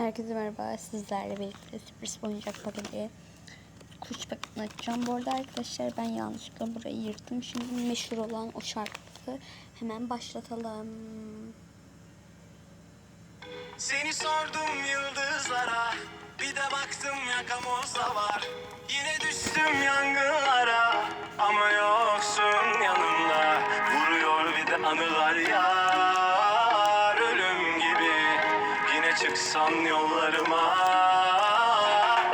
Herkese merhaba. Sizlerle birlikte sürpriz oyuncak paketi kuş paketini açacağım. Bu arada arkadaşlar ben yanlışlıkla burayı yırttım. Şimdi meşhur olan o şarkı hemen başlatalım. Seni sordum yıldızlara Bir de baktım yakamoza var Yine düştüm yangınlara Ama yoksun yanımda Vuruyor bir de anılar yar çıksan yollarıma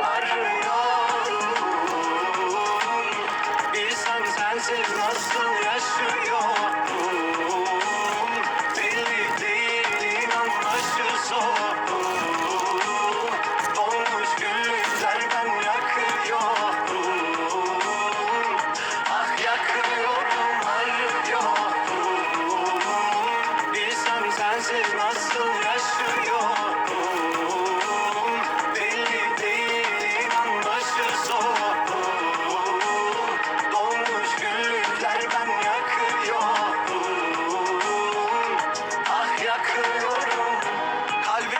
Arıyorum Bilsen sensiz nasıl yaşıyorum Belli değil inan başı ben yakıyorum. Ah yakıyorum arıyorum. Bilsem sensiz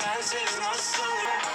sensiz nasıl?